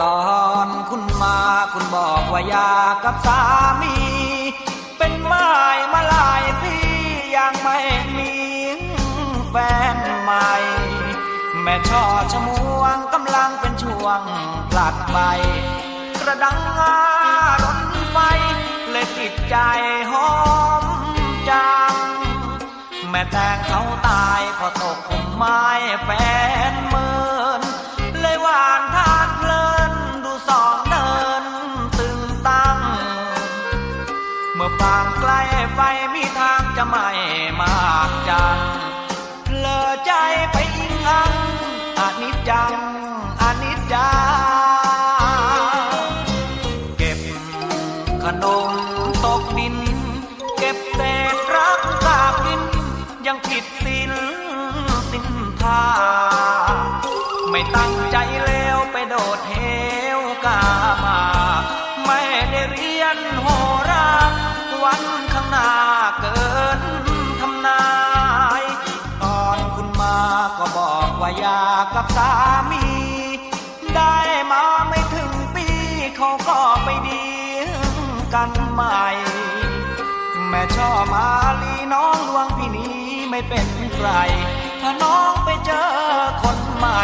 หย่าอยากกับสามี เป็นไม้มาหลายพี่ยังไม่มีแฟนใหม่ แม่ช่อชมวงกำลังเป็นช่วงผลัดใบกระดังงารถไฟเลยติดใจหอมจัง แม่แตงเขาตายเพอตกคุมไม้แฟน มื่อฟางใกล้ไฟมีทางจะไม่มากจังเลอใจไปอิงอังอนิจจังอนิจจาเก็บขนมตกดิน เก็บเศษรักกากิน ยังผิดศีลสินทาไม่ตั้ง วันข้างหน้าเกินทำนาย ตอนคุณมาก็บอกว่าอยากกับสามี ได้มาไม่ถึงปีเขาก็ไปดีกันใหม่ แม่ช่อมาลีน้องลวงพี่นี้ไม่เป็นไรถ้าน้องไปเจอคนใหม่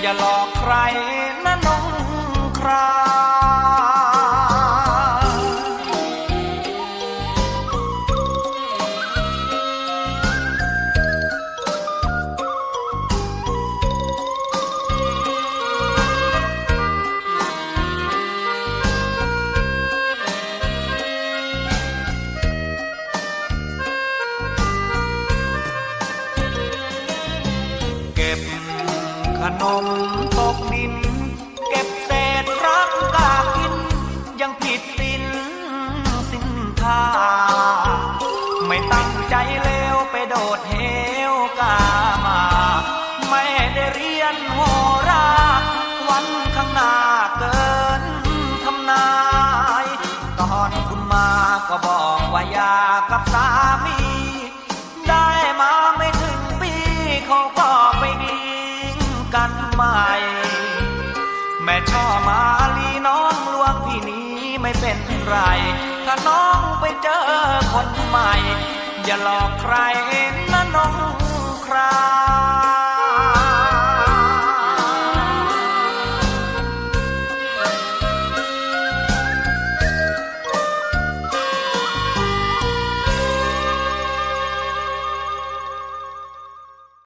อย่าหลอกใครนะน้องใคร นมตกดิน เก็บเศษรักกากิน ยังผิดสินสินทาไม่ตั้งใจเลวไปโดดเหวกามา ไม่ได้เรียนโหราวันข้างหน้าเกิด ลีน้องลวงพี่นี้ไม่เป็นไรถ้าน้องไปเจอคนใหม่ อย่าหลอกใครนะน้องครา